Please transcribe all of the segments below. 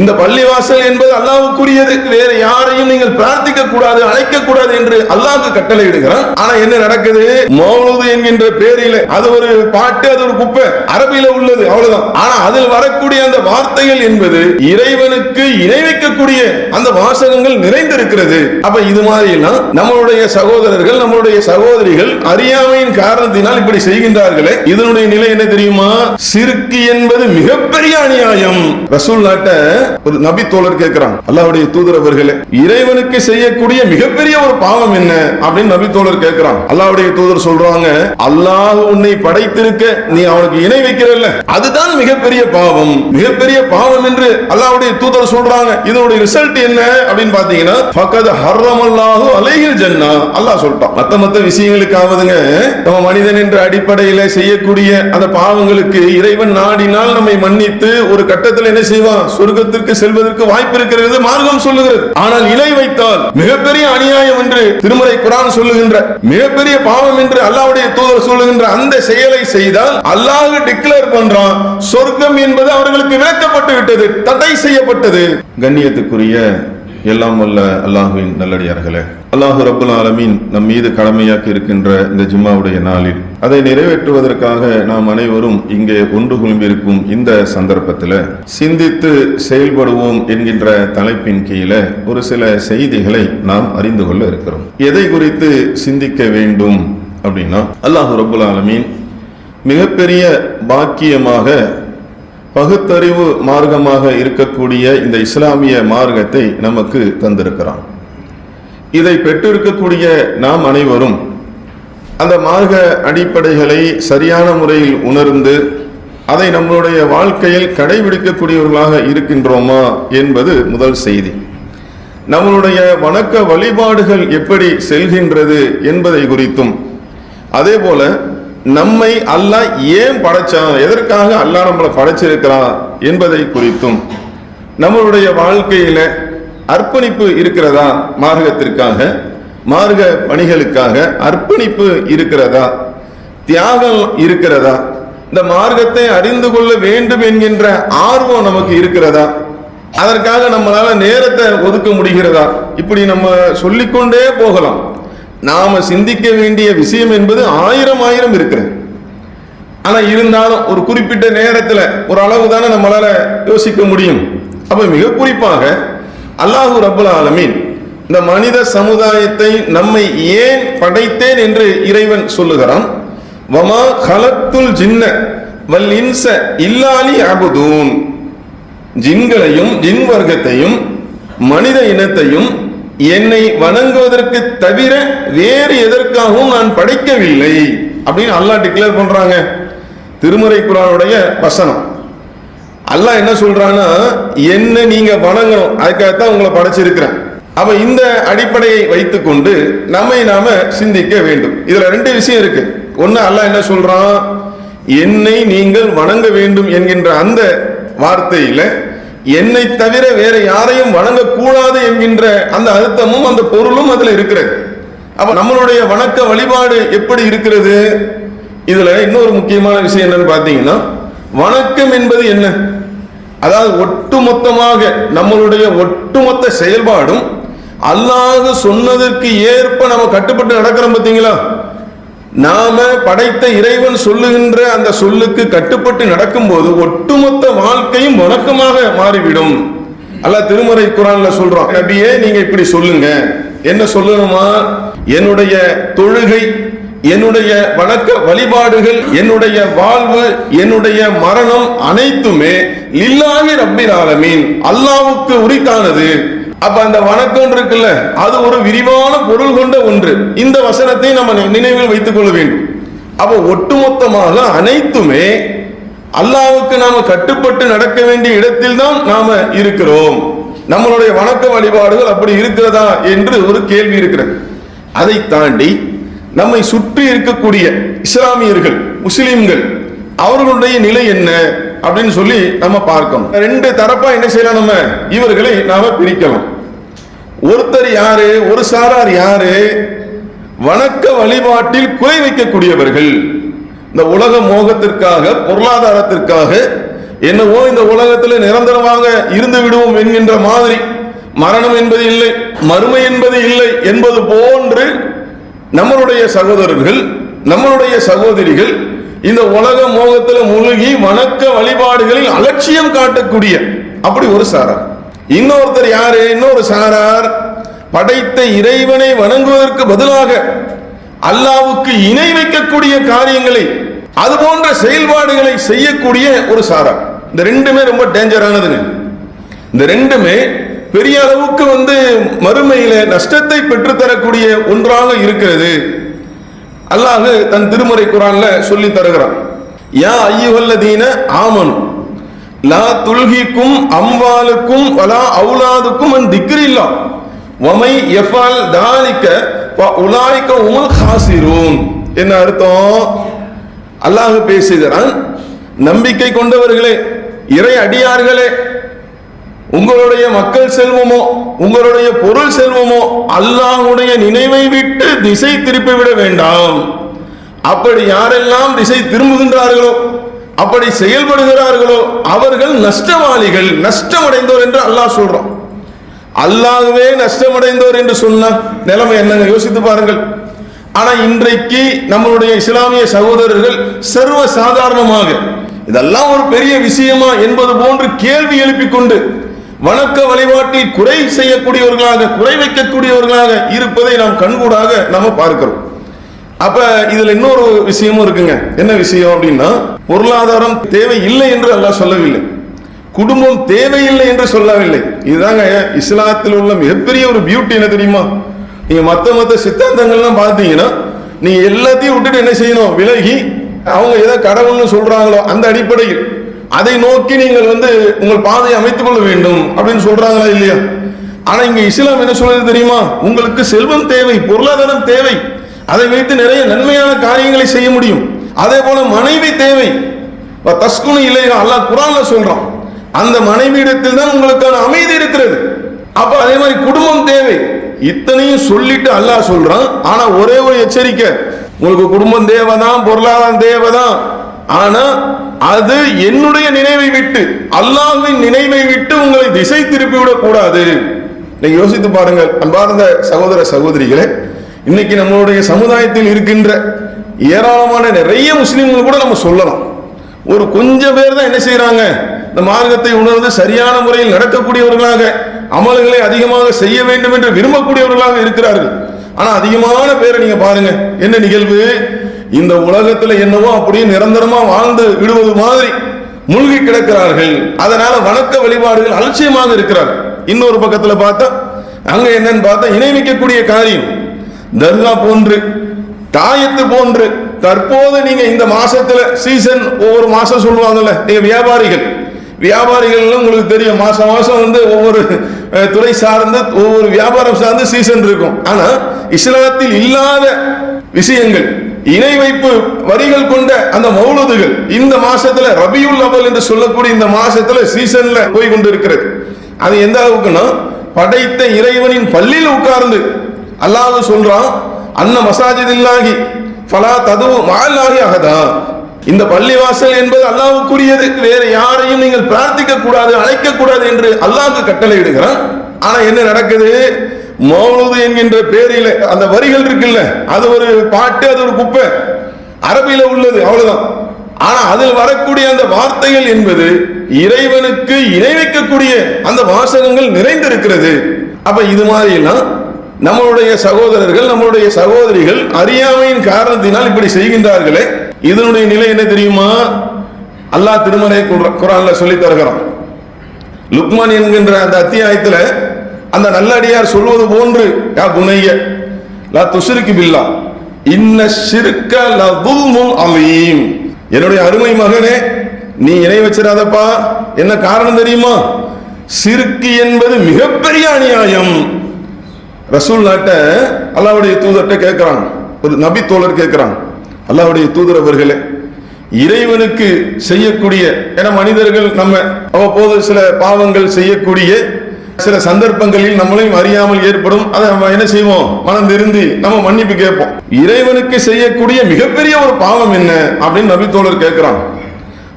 இந்த பள்ளிவாசல் என்பது அல்லாவுக்குரியது. வேற யாரையும் நீங்கள் பிரார்த்திக்க கூடாது அழைக்க கூடாது என்று அல்லாவுக்கு கட்டளை இடுகிறான் ஆனா என்ன நடக்குது? மௌனது என்கின்ற பேரில அது ஒரு பாட்டு அது ஒரு குப்பை. அரபியில உள்ளது அவ்வளவுதான். ஆனா அதில் வரக்கூடிய அந்த வார்த்தைகள் என்பது இறைவனுக்கு இணை வைக்கக்கூடிய அந்த வாசகங்கள் நிறைந்திருக்கிறது. அப்ப இது மாதிரி எல்லாம் நம்மளுடைய சகோதரர்கள் நம்மளுடைய சகோதரிகள் அறியாமையின் காரணத்தினால் இப்படி செய்கின்றார்களே. இதனுடைய நிலை என்ன தெரியுமா? சிறுக்கு என்பது மிகப்பெரிய அநியாயம். ரசூல்லாட்ட ஒரு நபி தோழர் கேட்கிறாங்க. அல்லாவுடைய தூதரவர்களே இறைவனுக்கு செய்யக்கூடிய மிகப்பெரிய ஒரு பாவம் என்ன அப்படின்னு நபி தோழர் கேட்கிறாங்க. அல்லாவுடைய தூதர் சொல்றாங்க அல்லாஹ் உன்னை படைத்திருக்க நீ அவனுக்கு இணை வைக்கிறல்ல. அதுதான் மிகப்பெரிய பாவம். மிகப்பெரிய பாவம் என்று அல்லாவுடைய தூதர் சொல்றாங்க. இதனுடைய ரிசல்ட் என்ன அப்படின்னு பாத்தீங்கன்னா பக்கத்து ஹர்ரம் அல்லாஹு அலைகள் ஜன்னா. அல்லாஹ் சொல்லிட்டான். மத்த மத்த விஷயங்களுக்காவதுங்க நம்ம மனிதன் என்ற அடிப்படையில செய்யக்கூடிய அந்த பாவங்களுக்கு இறைவன் நாடினால் நம்மை மன்னித்து ஒரு கட்டத்தில் என்ன செய்வான்? சொர்க்கத்திற்கு செல்வதற்கு வாய்ப்பு இருக்கிறது மார்க்கம் சொல்லுகிறது. ஆனால் இலை வைத்தால் மிகப்பெரிய அநியாயம் என்று திருமலை குரான் சொல்லுகின்ற மிகப்பெரிய பாவம் என்று அல்லாவுடைய தூதர் சொல்லுகின்ற அந்த செயலை செய்தால் அல்லாஹ் டிக்ளேர் பண்றான் சொர்க்கம் என்பது அவர்களுக்கு விளக்கப்பட்டு விட்டது தடை செய்யப்பட்டது. கண்ணியத்துக்குரிய எல்லாம் வல்ல அல்லாஹுவின் நல்லடியார்களே. அல்லாஹு ரபுல் ஆலமீன் நம் மீது கடமையாக்கி இருக்கின்ற இந்த ஜும்மாவுடைய நாளில் அதை நிறைவேற்றுவதற்காக நாம் அனைவரும் இங்கே ஒன்று குழும்பியிருக்கும் இந்த சந்தர்ப்பத்தில் சிந்தித்து செயல்படுவோம் என்கின்ற தலைப்பின் கீழே ஒரு சில செய்திகளை நாம் அறிந்து கொள்ள இருக்கிறோம். எதை குறித்து சிந்திக்க வேண்டும் அப்படின்னா அல்லாஹு ரபுல் ஆலமீன் மிகப்பெரிய பாக்கியமாக பகுத்தறிவு மார்க்கமாக இருக்கக்கூடிய இந்த இஸ்லாமிய மார்க்கத்தை நமக்கு தந்திருக்கிறான். இதை பெற்றிருக்கக்கூடிய நாம் அனைவரும் அந்த மார்க்க அடிப்படைகளை சரியான முறையில் உணர்ந்து அதை நம்மளுடைய வாழ்க்கையில் கடைபிடிக்கக்கூடியவர்களாக இருக்கின்றோமா என்பது முதல் செய்தி. நம்மளுடைய வணக்க வழிபாடுகள் எப்படி செல்கின்றது என்பதை குறித்தும் அதே போல நம்மை அல்லாஹ் ஏன் படைச்சான்? எதற்காக அல்லாஹ் நம்மளை படைச்சிருக்கிறான் என்பதை குறித்தும் நம்மளுடைய வாழ்க்கையில அர்ப்பணிப்பு இருக்கிறதா மார்க்கத்திற்காக மார்க பணிகளுக்காக அர்ப்பணிப்பு இருக்கிறதா? தியாகம் இருக்கிறதா? இந்த மார்க்கத்தை அறிந்து கொள்ள வேண்டும் என்கின்ற ஆர்வம் நமக்கு இருக்கிறதா? அதற்காக நம்மளால நேரத்தை ஒதுக்க முடிகிறதா? இப்படி நம்ம சொல்லிக்கொண்டே போகலாம். நாம சிந்திக்க வேண்டிய விஷயம் என்பது ஆயிரம் ஆயிரம் இருக்கிறது. ஆனா இருந்தாலும் ஒரு குறிப்பிட்ட நேரத்துல ஒரு அளவு தானே நம்மளால யோசிக்க முடியும். அப்ப மிக குறிப்பாக அல்லாஹூ ரபுல் ஆலமீன் இந்த மனித சமுதாயத்தை நம்மை ஏன் படைத்தேன் என்று இறைவன் சொல்லுகிறான். வமா கலத்துல் ஜின்ன வல் இன்ச இல்லாலி அபுதூன் ஜின்களையும் ஜின் வர்க்கத்தையும் மனித இனத்தையும் என்னை வணங்குவதற்கு தவிர வேறு எதற்காகவும் நான் படைக்கவில்லை அப்படின்னு அல்லாஹ் டிக்ளேர் பண்றாங்க. திருமறை குரானுடைய வசனம். அல்லாஹ் என்ன சொல்றான்னா என்ன நீங்க வணங்கணும். அதுக்காகத்தான் உங்களை படைச்சிருக்கிறேன். அப்ப இந்த அடிப்படையை வைத்துக்கொண்டு நம்மை நாம சிந்திக்க வேண்டும். இதுல ரெண்டு விஷயம் இருக்கு. ஒன்னு அல்லாஹ் என்ன சொல்றான்? என்னை நீங்கள் வணங்க வேண்டும் என்கின்ற அந்த வார்த்தையில என்னை தவிர வேற யாரையும் வணங்கக்கூடாது என்கின்ற அந்த அழுத்தமும் அந்த பொருளும் அதுல இருக்கிறது. அப்ப நம்மளுடைய வணக்க வழிபாடு எப்படி இருக்கிறது? இதுல இன்னொரு முக்கியமான விஷயம் என்னன்னு பாத்தீங்கன்னா வணக்கம் என்பது என்ன? அதாவது ஒட்டுமொத்தமாக நம்மளுடைய ஒட்டுமொத்த செயல்பாடும் அல்லாது சொன்னதற்கு ஏற்ப நம்ம கட்டுப்பட்டு நடக்கிறோம் பார்த்தீங்களா? நாம படைத்த இறைவன் சொல்லுகின்ற அந்த சொல்லுக்கு கட்டுப்பட்டு நடக்கும்போது ஒட்டுமொத்த வாழ்க்கையும் வணக்கமாக மாறிவிடும். அல்ல திருமறை குரான்ல சொல்றோம் நபியே நீங்க இப்படி சொல்லுங்க. என்ன சொல்லணுமா? என்னுடைய தொழுகை என்னுடைய வணக்க வழிபாடுகள் என்னுடைய வாழ்வு என்னுடைய மரணம் அனைத்துமே லில்லாஹி ரப்பில் ஆலமீன். அல்லாவுக்கு உரித்தானது. அப்ப அந்த வணக்கம் இருக்குல்ல அது ஒரு விரிவான பொருள் கொண்ட ஒன்று. இந்த வசனத்தை நம்ம நினைவில் வைத்துக் கொள்ள வேண்டும். அப்ப ஒட்டுமொத்தமாக அனைத்துமே அல்லாவுக்கு நாம கட்டுப்பட்டு நடக்க வேண்டிய இடத்தில் தான் நாம இருக்கிறோம். நம்மளுடைய வணக்க வழிபாடுகள் அப்படி இருக்கிறதா என்று ஒரு கேள்வி இருக்கிறது. அதை தாண்டி நம்மை சுற்றி இருக்கக்கூடிய இஸ்லாமியர்கள் முஸ்லிம்கள் அவர்களுடைய நிலை என்ன? அப்படின்னு சொல்லி நம்ம பார்க்கணும். ரெண்டு தரப்பா என்ன செய்யலாம் நம்ம இவர்களை நாம பிரிக்கலாம். ஒருத்தர் யாரு? ஒரு சாரார் யாரு? வணக்க வழிபாட்டில் குறை வைக்கக்கூடியவர்கள். இந்த உலக மோகத்திற்காக பொருளாதாரத்திற்காக என்னவோ இந்த உலகத்தில் நிரந்தரமாக இருந்து விடுவோம் என்கின்ற மாதிரி மரணம் என்பது இல்லை மறுமை என்பது இல்லை என்பது போன்று நம்மளுடைய சகோதரர்கள் நம்மளுடைய சகோதரிகள் இந்த உலக மோகத்தில் முழுகி வணக்க வழிபாடுகளில் அலட்சியம் காட்டக்கூடிய அப்படி ஒரு சாரார். இன்னொருத்தர் யாரு? இன்னொரு சாரார். படைத்த இறைவனை வணங்குவதற்கு பதிலாக அல்லாவுக்கு இணை வைக்கக்கூடிய காரியங்களை அது போன்ற செயல்பாடுகளை செய்யக்கூடிய ஒரு சாரார். இந்த ரெண்டுமே ரொம்ப டேஞ்சரானதுங்க. இந்த ரெண்டுமே பெரிய அளவுக்கு வந்து மறுமையில நஷ்டத்தை பெற்றுத்தரக்கூடிய ஒன்றாக இருக்கிறது. அல்லாஹு தன் திருமறை குரான்ல சொல்லி தருகிறான். யா ஐயுகல்லதீன ஆமனு லா துல்கிக்கும் அம்வாலுக்கும் வலா அவுலாதுக்கும் அன் திக்ரில்லா வமை எஃபால் தாலிக்க உலாய்க்க உமல் ஹாசிரூன். என்ன அர்த்தம்? அல்லாஹ் பேசுகிறான் நம்பிக்கை கொண்டவர்களே இறை அடியார்களே உங்களுடைய மக்கள் செல்வமோ உங்களுடைய பொருள் செல்வமோ அல்லாஹுடைய நினைவை விட்டு திசை திருப்பி விட வேண்டாம். அப்படி யாரெல்லாம் திசை திரும்புகின்றார்களோ அப்படி செயல்படுகிறார்களோ அவர்கள் நஷ்டவாளிகள் நஷ்டமடைந்தோர் என்று அல்லாஹ் சொல்றோம் அல்லாஹ்வே நஷ்டமடைந்தோர் என்று சொன்ன நிலைமை என்னங்க யோசித்து பாருங்கள். ஆனா இன்றைக்கு நம்மளுடைய இஸ்லாமிய சகோதரர்கள் சர்வ சாதாரணமாக இதெல்லாம் ஒரு பெரிய விஷயமா என்பது போன்று கேள்வி எழுப்பிக் கொண்டு வணக்க வழிபாட்டில் குறை செய்யக்கூடியவர்களாக குறை வைக்கக்கூடியவர்களாக இருப்பதை நாம் கண்கூடாக நாம பார்க்கிறோம். அப்ப இதுல இன்னொரு விஷயமும் இருக்குங்க. என்ன விஷயம் அப்படின்னா பொருளாதாரம் தேவை இல்லை என்று அல்லாஹ் சொல்லவில்லை. குடும்பம் தேவையில்லை என்று சொல்லவில்லை. இதுதாங்க இஸ்லாத்தில் உள்ள மிகப்பெரிய ஒரு பியூட்டி என்ன தெரியுமா? நீங்க மத்த மத்த சித்தாந்தங்கள்லாம் பார்த்தீங்கன்னா நீங்க எல்லாத்தையும் விட்டுட்டு என்ன செய்யணும்? விலகி அவங்க ஏதோ கடவுள்னு சொல்றாங்களோ அந்த அடிப்படையில் அதை நோக்கி நீங்கள் வந்து உங்கள் பாதையை அமைத்துக் கொள்ள வேண்டும் அப்படின்னு சொல்றாங்களா இல்லையா? ஆனா இங்க இஸ்லாம் என்ன சொல்றது தெரியுமா? உங்களுக்கு செல்வம் தேவை பொருளாதாரம் தேவை. அதை வைத்து நிறைய நன்மையான காரியங்களை செய்ய முடியும். அதே போல மனைவி தேவை. தஸ்குனு இல்லை அல்லாஹ் குரான்ல சொல்றான். அந்த மனைவியிடத்தில் தான் உங்களுக்கான அமைதி இருக்கிறது. அப்ப அதே மாதிரி குடும்பம் தேவை. இத்தனையும் சொல்லிட்டு அல்லாஹ் சொல்றான். ஆனா ஒரே ஒரு எச்சரிக்கை. உங்களுக்கு குடும்பம் தேவைதான் பொருளாதாரம் தேவைதான். ஆனா அது என்னுடைய நினைவை விட்டு அல்லாஹ்வின் நினைவை விட்டு உங்களை திசை திருப்பிவிடக் கூடாது. நீங்க யோசித்து பாருங்கள் அன்பார்ந்த சகோதர சகோதரிகளே இன்னைக்கு நம்மளுடைய சமுதாயத்தில் இருக்கின்ற ஏராளமான நிறைய முஸ்லிம்கள் கூட நம்ம சொல்லலாம். ஒரு கொஞ்சம் பேர் தான் என்ன செய்யறாங்க இந்த மார்க்கத்தை உணர்ந்து சரியான முறையில் நடக்கக்கூடியவர்களாக அமல்களை அதிகமாக செய்ய வேண்டும் என்று விரும்பக்கூடியவர்களாக இருக்கிறார்கள். ஆனா அதிகமான பேரை நீங்க பாருங்க என்ன நிகழ்வு? இந்த உலகத்துல என்னவோ அப்படியே நிரந்தரமா வாழ்ந்து விடுவது மாதிரி மூழ்கி கிடக்கிறார்கள். அதனால வணக்க வழிபாடுகள் அலட்சியமாக இருக்கிறார்கள் இன்னொரு பக்கத்துல பார்த்தா அங்க என்னன்னு பார்த்தா இணைவிக்கக்கூடிய காரியம். தர்கா போன்று தாயத்து போன்று தற்போது நீங்க இந்த மாசத்துல சீசன் ஒவ்வொரு மாசம் சொல்லுவாங்கல்ல நீங்க வியாபாரிகள். வியாபாரிகள் உங்களுக்கு தெரியும் மாசம் மாசம் வந்து ஒவ்வொரு துறை சார்ந்து ஒவ்வொரு வியாபாரம் சார்ந்து சீசன் இருக்கும். ஆனா இஸ்லாத்தில் இல்லாத விஷயங்கள் இணை வைப்பு வரிகள் கொண்ட அந்த மௌலதுகள் இந்த மாசத்துல ரபியுல் அவல் என்று சொல்லக்கூடிய இந்த மாசத்துல சீசன்ல போய் கொண்டு இருக்கிறது அது எந்த அளவுக்குன்னா படைத்த இறைவனின் பள்ளியில் உட்கார்ந்து அல்லாஹ் சொல்றான் அன்ன மசாஜிதில்லாகி ஃபலா ததுவு மாலாகி அகதா இந்த பள்ளிவாசல் என்பது அல்லாவுக்குரியது வேற யாரையும் நீங்கள் பிரார்த்திக்க கூடாது அழைக்க கூடாது என்று அல்லாவுக்கு கட்டளை இடுகிறான் ஆனா என்ன நடக்குது? மௌனது என்கின்ற பேரில அந்த வரிகள் இருக்குல்ல அது ஒரு பாட்டு அது ஒரு குப்பை. அரபியில உள்ளது அவ்வளவுதான். ஆனா அதில் வரக்கூடிய அந்த வார்த்தைகள் என்பது இறைவனுக்கு இணை வைக்கக்கூடிய அந்த வாசகங்கள் நிறைந்திருக்கிறது. அப்ப இது மாதிரி எல்லாம் நம்மளுடைய சகோதரர்கள் நம்மளுடைய சகோதரிகள் அறியாமையின் காரணத்தினால் இப்படி செய்கின்றார்களே. இதனுடைய நிலை என்ன தெரியுமா? அல்லாஹ் திருமறை குரான்ல சொல்லி தருகிறான். லுக்மான் என்கின்ற அந்த அத்தியாயத்துல அந்த நல்லடியார் சொல்வது போன்று யா புனைய லா துஷ்ரிக்கு பில்லா இன்ன சிறுக்க லதுல்முன் அலீம். என்னுடைய அருமை மகனே நீ இணை வச்சிடாதப்பா என்ன காரணம் தெரியுமா? சிறுக்கு என்பது மிகப்பெரிய அநியாயம். ரசூல் நாட்ட அல்லாவுடைய தூதர்கிட்ட கேட்கிறான். ஒரு நபி தோழர் கேட்கிறான். அல்லாவுடைய தூதர் அவர்களே இறைவனுக்கு செய்யக்கூடிய என மனிதர்கள் நம்ம அவ்வப்போது சில பாவங்கள் செய்யக்கூடிய சில சந்தர்ப்பங்களில் நம்மளையும் அறியாமல் ஏற்படும். அதை நம்ம என்ன செய்வோம்? மனம் திருந்தி நம்ம மன்னிப்பு கேட்போம். இறைவனுக்கு செய்யக்கூடிய மிகப்பெரிய ஒரு பாவம் என்ன? அப்படின்னு நபி தோழர் கேட்கிறான்.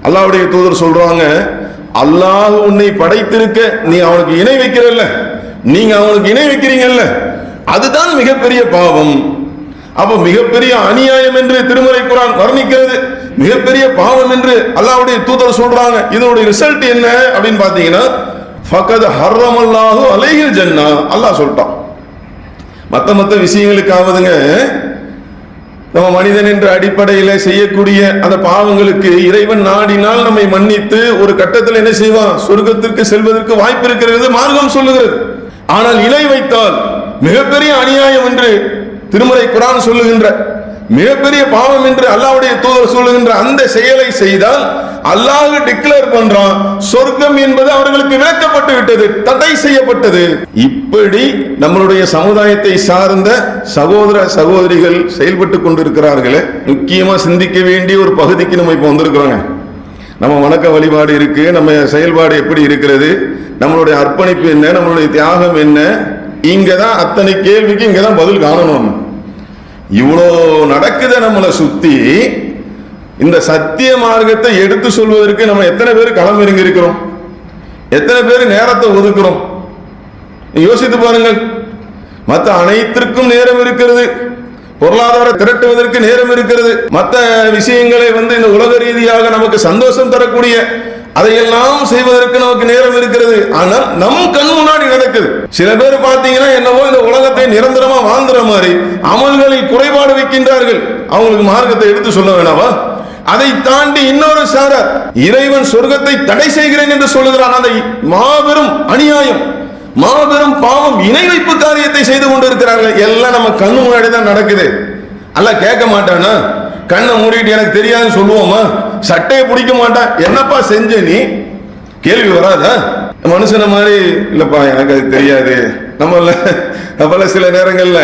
அல்லாவுடைய தூதர் சொல்றாங்க அல்லாஹ் உன்னை படைத்திருக்க நீ அவனுக்கு இணை வைக்கிறல்ல. நீங்க அவனுக்கு இணை வைக்கிறீங்கல்ல. அதுதான் மிகப்பெரிய பாவம். அப்ப மிகப்பெரிய அநியாயம் என்று திருமலை குரான் வர்ணிக்கிறது. மிகப்பெரிய பாவம் என்று அல்லாவுடைய தூதர் சொல்றாங்க. இதனுடைய ரிசல்ட் என்ன? அப்படின்னு பாத்தீங்கன்னா ஃபகத் ஹர்ரமல்லாஹு அலைஹில் ஜன்னா. அல்லாஹ் சொல்லிட்டான். மற்ற மற்ற விஷயங்களுக்காவதுங்க நம்ம மனிதன் என்ற அடிப்படையில் செய்யக்கூடிய அந்த பாவங்களுக்கு இறைவன் நாடினால் நம்மை மன்னித்து ஒரு கட்டத்தில் என்ன செய்வான்? சொர்க்கத்திற்கு செல்வதற்கு வாய்ப்பு இருக்கிறது மார்க்கம் சொல்லுகிறது. ஆனால் இலை வைத்தால் மிகப்பெரிய அநியாயம் என்று திருமறை குரான் சொல்லுகின்ற மிகப்பெரிய பாவம் என்று அல்லாவுடைய தூதர் சொல்லுகின்ற அந்த செயலை செய்தால் அல்லாஹ் டிக்ளேர் பண்றான் சொர்க்கம் என்பது அவர்களுக்கு விளக்கப்பட்டு விட்டது தடை செய்யப்பட்டது இப்படி நம்மளுடைய சமுதாயத்தை சார்ந்த சகோதர சகோதரிகள் செயல்பட்டு கொண்டிருக்கிறார்களே முக்கியமா சிந்திக்க வேண்டிய ஒரு பகுதிக்கு நம்ம இப்போ வந்திருக்கிறோங்க நம்ம வணக்க வழிபாடு இருக்கு நம்ம செயல்பாடு எப்படி இருக்கிறது நம்மளுடைய அர்ப்பணிப்பு என்ன நம்மளுடைய தியாகம் என்ன இங்கதான் அத்தனை கேள்விக்கு இங்கதான் பதில் காணணும் நம்ம. இவ்வளோ நடக்குத நம்மளை சுத்தி. இந்த சத்திய மார்க்கத்தை எடுத்து சொல்வதற்கு நம்ம எத்தனை பேர் களம் இருக்கிறோம் எத்தனை பேர் நேரத்தை ஒதுக்குறோம்? யோசித்து பாருங்கள். மற்ற அனைத்திற்கும் நேரம் இருக்கிறது. பொருளாதார திரட்டுவதற்கு நேரம் இருக்கிறது. மற்ற விஷயங்களை வந்து இந்த உலக ரீதியாக நமக்கு சந்தோஷம் தரக்கூடிய அதையெல்லாம் செய்வதற்கு நமக்கு நேரம் இருக்கிறது. ஆனால் நம் கண் முன்னாடி நடக்குது. சில பேர் பார்த்தீங்கன்னா என்னவோ இந்த உலகத்தை நிரந்தரமா வாழ்ந்துற மாதிரி அமல்களில் குறைபாடு வைக்கின்றார்கள். அவங்களுக்கு மார்க்கத்தை எடுத்து சொல்ல வேணாவா? அதை தாண்டி இன்னொரு சாரர் இறைவன் சொர்க்கத்தை தடை செய்கிறேன் என்று சொல்லுகிறான். அந்த மாபெரும் அநியாயம் மாபெரும் பாவம் இணை வைப்பு காரியத்தை செய்து கொண்டிருக்கிறார்கள். எல்லாம் நம்ம கண்ணு முன்னாடி தான் நடக்குது. அல்ல கேட்க மாட்டானா? கண்ணை மூடிட்டு எனக்கு தெரியாதுன்னு சொல்லுவோமா? சட்டையை பிடிக்க மாட்டான் என்னப்பா செஞ்ச நீ? கேள்வி வராதா? மனுஷன மாதிரி இல்லப்பா எனக்கு அது தெரியாது. நம்மள நம்மள சில நேரங்கள்ல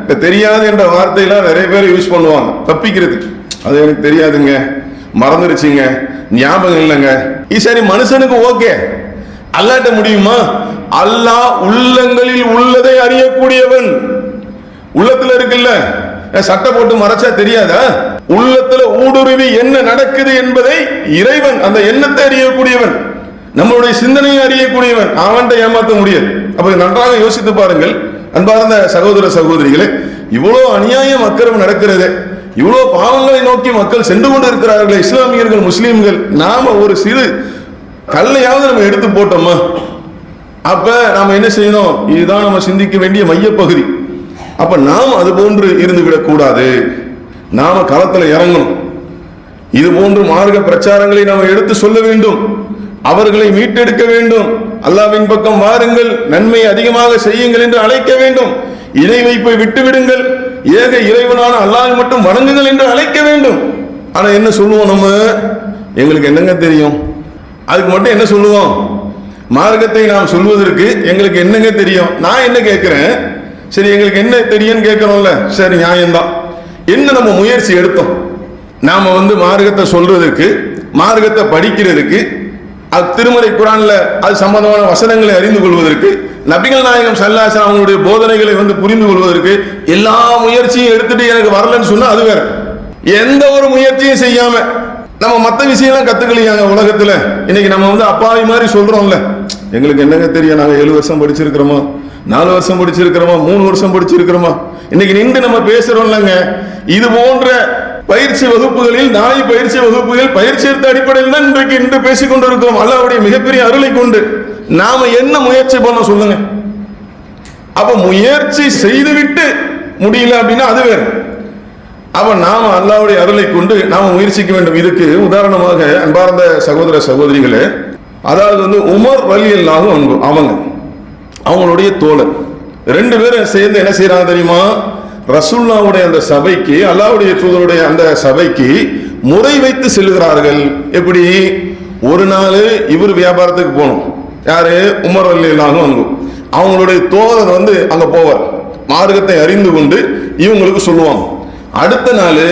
இந்த தெரியாது என்ற வார்த்தையெல்லாம் நிறைய பேர் யூஸ் பண்ணுவாங்க. தப்பிக்கிறது. அது எனக்கு தெரியாதுங்க. மறந்துருச்சுங்க. ஞாபகம் இல்லைங்க. சரி மனுஷனுக்கு ஓகே அல்லாட்ட முடியுமா? அல்லாஹ் உள்ளங்களில் உள்ளதை அறியக்கூடியவன். உள்ளத்துல இருக்குல்ல சட்டை போட்டு மறைச்சா தெரியாதா? உள்ளத்துல ஊடுருவி என்ன நடக்குது என்பதை இறைவன் அந்த எண்ணத்தை அறியக்கூடியவன் நம்மளுடைய சிந்தனையை அறியக்கூடியவன் அவன்கிட்ட ஏமாற்ற முடியாது. அப்ப நன்றாக யோசித்து பாருங்கள். அன்பார்ந்த சகோதர சகோதரிகளே இவ்வளவு அநியாயம் அக்கிரமம் நடக்கிறது இவ்வளவு பாவங்களை நோக்கி மக்கள் சென்று கொண்டு இருக்கிறார்கள் இஸ்லாமியர்கள் முஸ்லீம்கள் நாம ஒரு சிறு கல்லையாவது நம்ம எடுத்து போட்டோமா? அப்ப நாம என்ன செய்யணும்? இதுதான் நம்ம சிந்திக்க வேண்டிய மையப்பகுதி. அப்ப நாம் அது போன்று இருந்து விடக்கூடாது நாம களத்துல இறங்கணும். இது போன்று மார்க்க பிரச்சாரங்களை நாம் எடுத்து சொல்ல வேண்டும். அவர்களை மீட்டெடுக்க வேண்டும். அல்லாவின் பக்கம் வாருங்கள். நன்மை அதிகமாக செய்யுங்கள் என்று அழைக்க வேண்டும். இணை வைப்பை விட்டுவிடுங்கள். ஏக இறைவனான அல்லாஹ் மட்டும் வணங்குங்கள் என்று அழைக்க வேண்டும். ஆனா என்ன சொல்லுவோம் நம்ம? எங்களுக்கு என்னங்க தெரியும்? அதுக்கு மட்டும் என்ன சொல்லுவோம்? மார்க்கத்தை நாம் சொல்வதற்கு எங்களுக்கு என்னங்க தெரியும்? நான் என்ன கேட்கிறேன்? சரி எங்களுக்கு என்ன தெரியும்னு கேட்குறோம்ல? சரி நியாயம்தான். என்ன நம்ம முயற்சி எடுத்தோம்? நாம் வந்து மார்க்கத்தை சொல்றதுக்கு மார்க்கத்தை படிக்கிறதுக்கு அது திருமறை குரானில் அது சம்பந்தமான வசனங்களை அறிந்து கொள்வதற்கு நபிகள் நாயகம் சல்லாசன் அவங்களுடைய போதனைகளை வந்து புரிந்து கொள்வதற்கு எல்லா முயற்சியும் எடுத்துட்டு எனக்கு வரலன்னு சொன்னால் அது வேற. எந்த ஒரு முயற்சியும் செய்யாம நம்ம மற்ற விஷயம்லாம் கத்துக்கலையாங்க உலகத்தில்? இன்னைக்கு நம்ம வந்து அப்பாவி மாதிரி சொல்றோம்ல. எங்களுக்கு என்னங்க தெரியும்? நாங்கள் ஏழு வருஷம் படிச்சிருக்கிறோமோ? நாலு வருஷம் படிச்சிருக்கிறோமா மூணு வருஷம் படிச்சிருக்கிறோமா? இன்னைக்கு நின்று நம்ம பேசுறோம்லங்க. இது போன்ற பயிற்சி வகுப்புகளில் நாளை பயிற்சி வகுப்புகள் பயிற்சி எடுத்த அடிப்படையில் தான் இன்றைக்கு இன்று பேசிக் கொண்டிருக்கிறோம். அல்லாவுடைய மிகப்பெரிய அருளை கொண்டு நாம என்ன முயற்சி பண்ண சொல்லுங்க. அப்ப முயற்சி செய்துவிட்டு முடியல அப்படின்னா அது வேறு. அப்ப நாம அல்லாவுடைய அருளை கொண்டு நாம முயற்சிக்க வேண்டும். இதுக்கு உதாரணமாக அன்பார்ந்த சகோதர சகோதரிகளே அதாவது வந்து உமர் வலி அல்லாஹும் அவங்க அவங்களுடைய தோழர். ரெண்டு பேரும் சேர்ந்து என்ன செய்யறாங்க தெரியுமா? ரசுல்லாவுடைய அந்த சபைக்கு அல்லாவுடைய தூதருடைய அந்த சபைக்கு முறை வைத்து செல்கிறார்கள் எப்படி? ஒரு நாள் இவர் வியாபாரத்துக்கு போகணும். யாரு? உமர் வல்லி அல்லாஹும் அவங்களுடைய தோழர் வந்து அங்க போவார். மார்க்கத்தை அறிந்து கொண்டு இவங்களுக்கு சொல்லுவாங்க. அடுத்த நாள்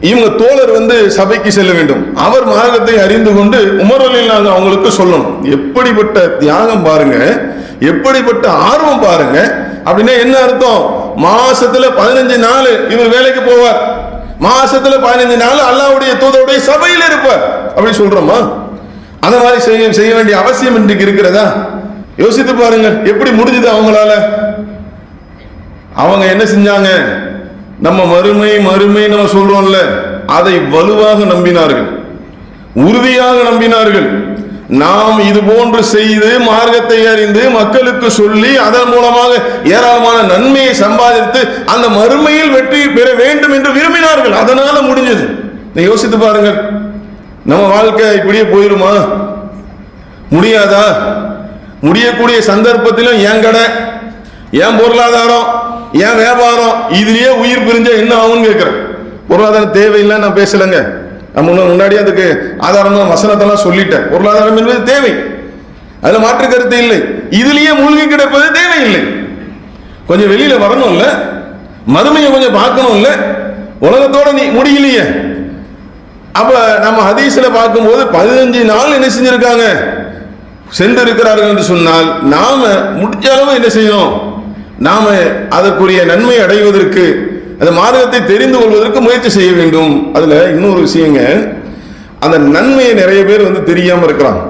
இவங்க தோழர் வந்து சபைக்கு செல்ல வேண்டும். அவர் மார்க்கத்தை அறிந்து கொண்டு உமரலில் அவங்களுக்கு சொல்லணும். எப்படிப்பட்ட தியாகம் பாருங்க. எப்படிப்பட்ட ஆர்வம் பாருங்க. அப்படின்னா என்ன அர்த்தம்? மாசத்துல பதினஞ்சு நாள் இவர் வேலைக்கு போவார். மாசத்துல பதினஞ்சு நாள் அல்லாவுடைய தூதருடைய சபையில் இருப்பார். அப்படி சொல்றோமா? அந்த மாதிரி செய்ய செய்ய வேண்டிய அவசியம் இன்றைக்கு இருக்கிறதா? யோசித்து பாருங்கள். எப்படி முடிஞ்சது அவங்களால? அவங்க என்ன செஞ்சாங்க? நம்ம மறுமை மறுமை நம்ம சொல்றோம்ல அதை வலுவாக நம்பினார்கள். உறுதியாக நம்பினார்கள். நாம் இது போன்று செய்து மார்க்கத்தை அறிந்து மக்களுக்கு சொல்லி அதன் மூலமாக ஏராளமான நன்மையை சம்பாதித்து அந்த மறுமையில் வெற்றி பெற வேண்டும் என்று விரும்பினார்கள். அதனால முடிஞ்சது. நீ யோசித்து பாருங்கள். நம்ம வாழ்க்கை இப்படியே போயிருமா? முடியாதா? முடியக்கூடிய சந்தர்ப்பத்திலும் என் கடை? என் பொருளாதாரம்? ஏன் வியாபாரம்? இதுலயே உயிர் பிரிஞ்சா என்ன ஆகும்னு கேட்குறேன். பொருளாதாரம் தேவையில்லை நான் பேசலைங்க. நான் முன்ன முன்னாடி அதுக்கு ஆதாரமா வசனத்தெல்லாம் சொல்லிட்டேன். பொருளாதாரம் என்பது தேவை. அதில் மாற்று கருத்து இல்லை. இதுலயே மூழ்கி கிடப்பது தேவையில்லை. கொஞ்சம் வெளியில வரணும்ல. மறுமையை கொஞ்சம் பார்க்கணும்ல. உலகத்தோட நீ முடியலையே. அப்ப நம்ம ஹதீஸ்ல பார்க்கும்போது பதினஞ்சு நாள் என்ன செஞ்சிருக்காங்க? சென்று இருக்கிறார்கள் என்று சொன்னால் நாம முடிஞ்ச அளவு என்ன செய்யணும்? நாம அதற்குரிய நன்மை அடைவதற்கு அந்த மார்க்கத்தை தெரிந்து கொள்வதற்கு முயற்சி செய்ய வேண்டும். அதுல இன்னொரு விஷயங்க அந்த நன்மையை நிறைய பேர் வந்து தெரியாம இருக்கிறான்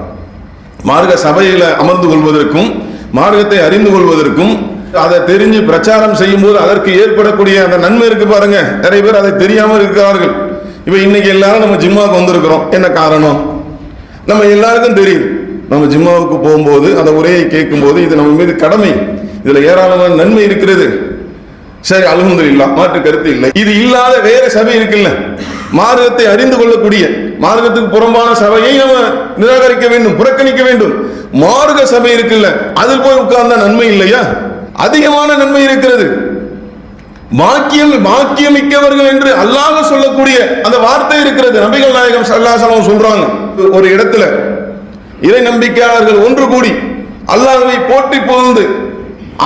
மார்க்க சபையில அமர்ந்து கொள்வதற்கும் மார்க்கத்தை அறிந்து கொள்வதற்கும் அதை தெரிஞ்சு பிரச்சாரம் செய்யும் போது அதற்கு ஏற்படக்கூடிய அந்த நன்மை இருக்கு பாருங்க. நிறைய பேர் அதை தெரியாமல் இருக்கிறார்கள். இப்ப இன்னைக்கு எல்லாரும் நம்ம ஜிம்மாவுக்கு வந்திருக்கிறோம். என்ன காரணம்? நம்ம எல்லாருக்கும் தெரியும் நம்ம ஜிம்மாவுக்கு போகும்போது அந்த உரையை கேட்கும்போது இது நம்ம மீது கடமை. இதுல ஏராளமான நன்மை இருக்கிறது. சரி அல்ஹம்துலில்லா மாற்று கருத்து இல்லை. இது இல்லாத வேற சபை இருக்குல்ல? மார்க்கத்தை அறிந்து கொள்ளக்கூடிய மார்க்கத்துக்கு புறம்பான சபையை நம்ம நிராகரிக்க வேண்டும் புறக்கணிக்க வேண்டும். மார்க்க சபை இருக்குல்ல அதில் போய் உட்கார்ந்தா நன்மை இல்லையா? அதிகமான நன்மை இருக்கிறது. பாக்கியம் பாக்கியம் மிக்கவர்கள் என்று அல்லாஹ் சொல்லக்கூடிய அந்த வார்த்தை இருக்கிறது. நபிகள் நாயகம் சல்லாசலம் சொல்றாங்க. ஒரு இடத்துல இறை நம்பிக்கையாளர்கள் ஒன்று கூடி அல்லாஹை போட்டி புகழ்ந்து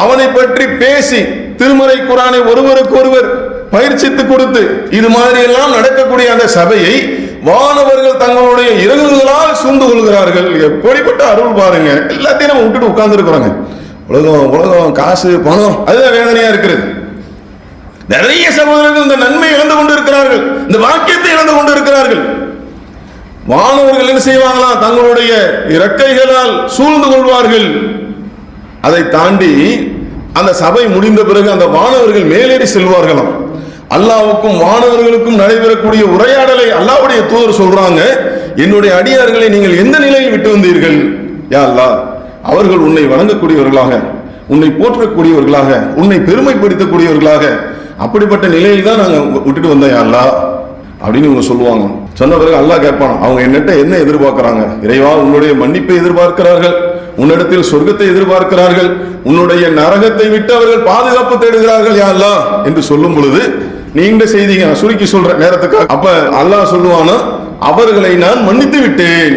அவனை பற்றி பேசி திருமறை குரானை ஒருவருக்கு ஒருவர் பயிற்சித்து கொடுத்து இது மாதிரி எல்லாம் நடக்கக்கூடிய அந்த சபையை வானவர்கள் தங்களுடைய இறகுகளால் சூழ்ந்து கொள்கிறார்கள். எப்படிப்பட்ட அருள் பாருங்க. எல்லாத்தையும் நம்ம விட்டுட்டு உட்கார்ந்து இருக்கிறோங்க உலகம் உலகம் காசு பணம் அதுதான் வேதனையா இருக்கிறது. நிறைய சகோதரர்கள் இந்த நன்மை இழந்து கொண்டு இருக்கிறார்கள் இந்த வாக்கியத்தை இழந்து கொண்டு இருக்கிறார்கள் வானவர்கள் என்ன செய்வாங்களாம்? தங்களுடைய இறக்கைகளால் சூழ்ந்து கொள்வார்கள். அதை தாண்டி அந்த சபை முடிந்த பிறகு அந்த வானவர்கள் மேலேறி செல்வார்களாம். அல்லாவுக்கும் வானவர்களுக்கும் நடைபெறக்கூடிய உரையாடலை அல்லாவுடைய தூதர் சொல்றாங்க என்னுடைய அடியார்களை நீங்கள் எந்த நிலையில் விட்டு வந்தீர்கள்? யா அல்லா அவர்கள் உன்னை வணங்கக்கூடியவர்களாக உன்னை போற்றக்கூடியவர்களாக உன்னை பெருமைப்படுத்தக்கூடியவர்களாக அப்படிப்பட்ட நிலையில் தான் நாங்கள் விட்டுட்டு வந்தோம் யா அல்லா அப்படின்னு இவங்க சொல்லுவாங்க. சொன்ன பிறகு அல்லாஹ் கேட்பான் அவங்க என்னட்ட என்ன எதிர்பார்க்குறாங்க? இறைவா உன்னுடைய மன்னிப்பை எதிர்பார்க்கிறார்கள். உன்னிடத்தில் சொர்க்கத்தை எதிர்பார்க்கிறார்கள். உன்னுடைய நரகத்தை விட்டு அவர்கள் பாதுகாப்பு தேடுகிறார்கள் யா என்று சொல்லும் பொழுது நீண்ட செய்திங்க நான் சுருக்கி சொல்ற நேரத்துக்காக. அப்ப அல்லாஹ் சொல்லுவானோ அவர்களை நான் மன்னித்து விட்டேன்.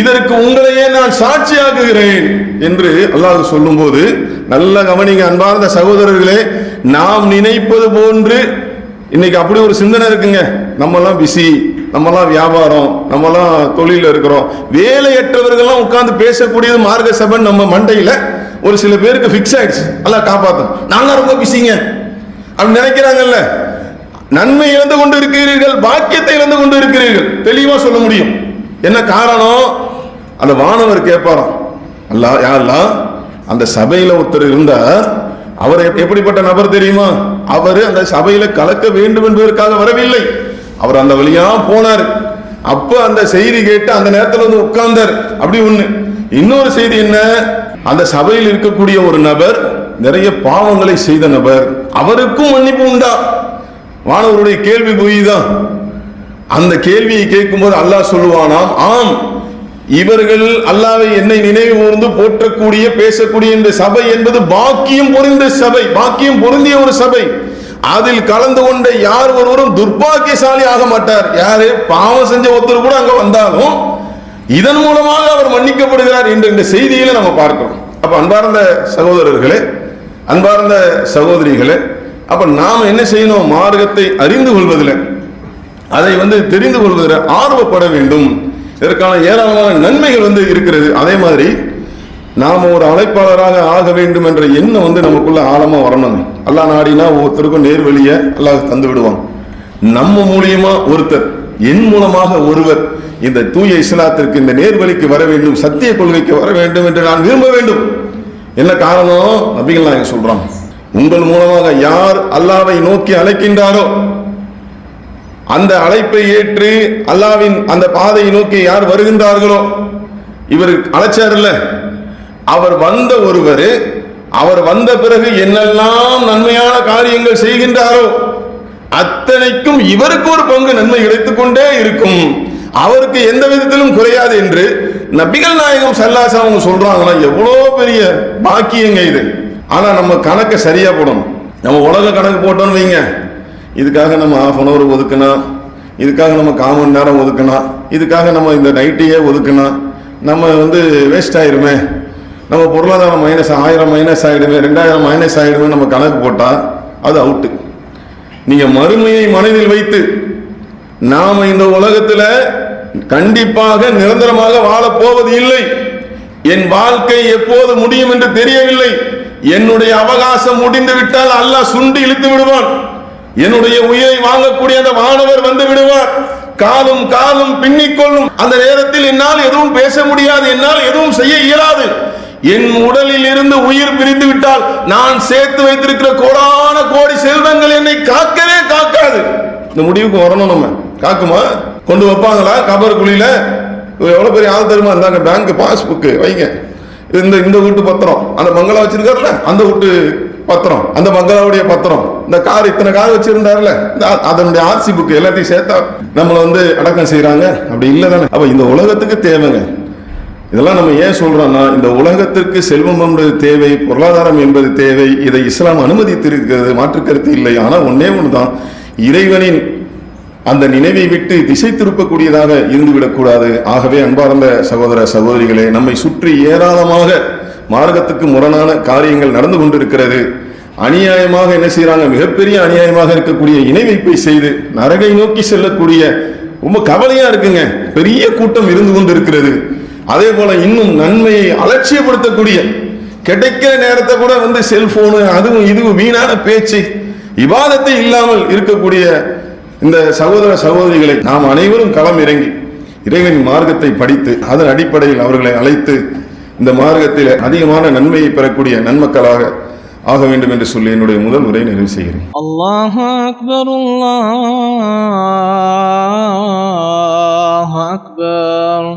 இதற்கு உங்களையே நான் சாட்சியாக்குகிறேன் என்று அல்லாஹ் சொல்லும்போது நல்ல கவனிங்க அன்பார்ந்த சகோதரர்களே நாம் நினைப்பது போன்று இன்னைக்கு அப்படி ஒரு சிந்தனை இருக்குங்க. நம்மலாம் பிஸி நம்மலாம் வியாபாரம் நம்மலாம் தொழில இருக்கிறோம். வேலையற்றவர்கள்லாம் உட்காந்து பேசக்கூடியது மார்க்க சபன் நம்ம மண்டையில் ஒரு சில பேருக்கு ஃபிக்ஸ் ஆயிடுச்சு. நல்லா காப்பாத்தும் நாங்கள் ரொம்ப பிஸிங்க அப்படி நினைக்கிறாங்கல்ல. நன்மை இழந்து கொண்டு இருக்கிறீர்கள் பாக்கியத்தை இழந்து கொண்டு இருக்கிறீர்கள். தெளிவா சொல்ல முடியும். என்ன காரணம்? அந்த வானவர் கேட்பாராம். அல்லா யாரெல்லாம்? அந்த சபையில ஒருத்தர் இருந்தார். அவர் எப்படிப்பட்ட நபர் தெரியுமா? அவர் அந்த சபையில கலக்க வேண்டும் என்பதற்காக வரவில்லை. அவர் அந்த வழியா போனார். அப்ப அந்த செய்தி கேட்டு அந்த நேரத்தில் வந்து உட்கார்ந்தார். அப்படி ஒண்ணு. இன்னொரு செய்தி என்ன? அந்த சபையில் இருக்கக்கூடிய ஒரு நபர் நிறைய பாவங்களை செய்த நபர் அவருக்கும் மன்னிப்பு உண்டா? வானவருடைய கேள்வி பொய்தான். அந்த கேள்வியை கேட்கும்போது அல்லாஹ் சொல்லுவானாம் ஆம். இவர்கள் அல்லாவை என்னை நினைவு கூர்ந்து போற்றக்கூடிய பேசக்கூடிய இந்த சபை என்பது பாக்கியம் பொருந்த சபை பாக்கியம் பொருந்திய ஒரு சபை. அதில் கலந்து கொண்ட யார் ஒருவரும் துர்பாக்கியசாலி ஆக மாட்டார். யாரு? பாவம் செஞ்ச ஒருத்தர் கூட அங்க வந்தாலும் இதன் மூலமாக அவர் மன்னிக்கப்படுகிறார் என்ற இந்த செய்தியில நம்ம பார்க்கிறோம். அப்ப அன்பார்ந்த சகோதரர்களே அன்பார்ந்த சகோதரிகளே அப்ப நாம் என்ன செய்யணும்? மார்க்கத்தை அறிந்து கொள்வதில் அதை வந்து தெரிந்து கொள்வதில் ஆர்வப்பட வேண்டும். இதற்கான ஏராளமான நன்மைகள் வந்து இருக்கிறது. அதே மாதிரி நாம் ஒரு அழைப்பாளராக ஆக வேண்டும் என்ற எண்ணம் வந்து நமக்குள்ள ஆழமாக வரணும் அல்லாஹ் நாடினா ஒவ்வொருத்தருக்கும் நேர்வழியை அல்லாஹ் தந்து விடுவான். நம்ம மூலியமா ஒருத்தர் என் மூலமாக ஒருவர் இந்த தூய இஸ்லாத்திற்கு இந்த நேர்வழிக்கு வர வேண்டும் சத்திய கொள்கைக்கு வர வேண்டும் என்று நான் விரும்ப வேண்டும். என்ன காரணம்? அப்படிங்கலாம் நாயகம் சொல்றான் உங்கள் மூலமாக யார் அல்லாவை நோக்கி அழைக்கின்றாரோ அந்த அழைப்பை ஏற்று அல்லாவின் அந்த பாதையை நோக்கி யார் வருகின்றார்களோ இவர் அழைச்சார்ல அவர் வந்த ஒருவர் அவர் வந்த பிறகு என்னெல்லாம் நன்மையான காரியங்கள் செய்கின்றாரோ அத்தனைக்கும் இவருக்கு ஒரு பங்கு நன்மை கிடைத்துக் கொண்டே இருக்கும். அவருக்கு எந்த விதத்திலும் குறையாது என்று நபிகள் நாயகம் சல்லாசா அவங்க சொல்றாங்கன்னா எவ்வளோ பெரிய பாக்கியங்க இது. ஆனா நம்ம கணக்கை சரியா போடணும் நம்ம உலக கணக்கு போட்டோம்னு வைங்க. இதுக்காக நம்ம ஆஃப் அன் ஹவர் ஒதுக்கணும் இதுக்காக நம்ம கால் மணி நேரம் ஒதுக்கணும் இதுக்காக நம்ம இந்த நைட்டையே ஒதுக்கணும் நம்ம வந்து வேஸ்ட் ஆயிருமே. நம்ம பொருளாதாரம் மைனஸ் ஆயிரம் மைனஸ் ஆயிடுமே ரெண்டாயிரம் மைனஸ் ஆகிடுமே நம்ம கணக்கு போட்டால் அது அவுட்டு நீங்கள் மறுமையை மனதில் வைத்து நாம் இந்த உலகத்தில் கண்டிப்பாக நிரந்தரமாக வாழப்போவது இல்லை. என் வாழ்க்கை எப்போது முடியும் என்று தெரியவில்லை. என்னுடைய அவகாசம் முடிந்து விட்டால் அல்லாஹ் சுண்டி இழுத்து விடுவான். என்னுடைய உயிரை வாங்கக்கூடிய அந்த மாணவர் வந்து விடுவார். காலும் காலும் பின்னிக்கொள்ளும் அந்த நேரத்தில் என்னால் எதுவும் பேச முடியாது என்னால் எதுவும் செய்ய இயலாது. என் உடலில் இருந்து உயிர் பிரிந்து விட்டால் நான் சேர்த்து வைத்திருக்கிற கோடான கோடி செல்வங்கள் என்னை காக்கவே காக்காது. இந்த முடிவுக்கு வரணும் நம்ம. காக்குமா? கொண்டு வைப்பாங்களா? கபர் குழியில? எவ்வளவு பெரிய ஆள் தருமா இருந்தாங்க பேங்க் பாஸ்புக் வைங்க. இந்த இந்த வீட்டு பத்திரம். அந்த மங்களா வச்சிருக்காருல்ல? அந்த வீட்டு பத்திரம். அந்த மங்களாவுடைய பத்திரம். இந்த கார் இத்தனை கார் வச்சிருந்தாருல? இந்த அதனுடைய ஆர்சி புக் எல்லாத்தையும் சேர்த்தா நம்மளை வந்து அடக்கம் செய்யறாங்க அப்படி இல்லை தானே. அப்ப இந்த உலகத்துக்கு தேவைங்க. இதெல்லாம் நம்ம ஏன் சொல்றோம்னா இந்த உலகத்திற்கு செல்வம் என்பது தேவை பொருளாதாரம் என்பது தேவை இதை இஸ்லாம் அனுமதித்திருக்கிறது மாற்று கருத்து இல்லை. ஆனால் ஒன்னே தான் இறைவனின் அந்த நினைவை விட்டு திசை திருப்பக்கூடியதாக இருந்துவிடக்கூடாது. ஆகவே அன்பார்ந்த சகோதர சகோதரிகளே நம்மை சுற்றி ஏராளமாக மார்க்கத்துக்கு முரணான காரியங்கள் நடந்து கொண்டிருக்கிறது. அநியாயமாக என்ன செய்கிறாங்க மிகப்பெரிய அநியாயமாக இருக்கக்கூடிய இணை வைப்பை செய்து நரகை நோக்கி செல்லக்கூடிய ரொம்ப கவலையா இருக்குங்க. பெரிய கூட்டம் இருந்து கொண்டு இருக்கிறது அதே போல இன்னும் நன்மையை அலட்சியப்படுத்தக்கூடிய கிடைக்கிற நேரத்தை கூட வந்து செல்போனு அதுவும் இதுவும் வீணான பேச்சு விவாதத்தை இல்லாமல் இருக்கக்கூடிய இந்த சகோதர சகோதரிகளை நாம் அனைவரும் களம் இறங்கி இறைவனின் மார்க்கத்தை படித்து அதன் அடிப்படையில் அவர்களை அழைத்து இந்த மார்க்கத்தில் அதிகமான நன்மையை பெறக்கூடிய நன்மக்களாக ஆக வேண்டும் என்று சொல்லி என்னுடைய முதல் உரை நிறைவு செய்கிறேன். அல்லாஹ் அக்பர் அல்லாஹ் அக்பர்.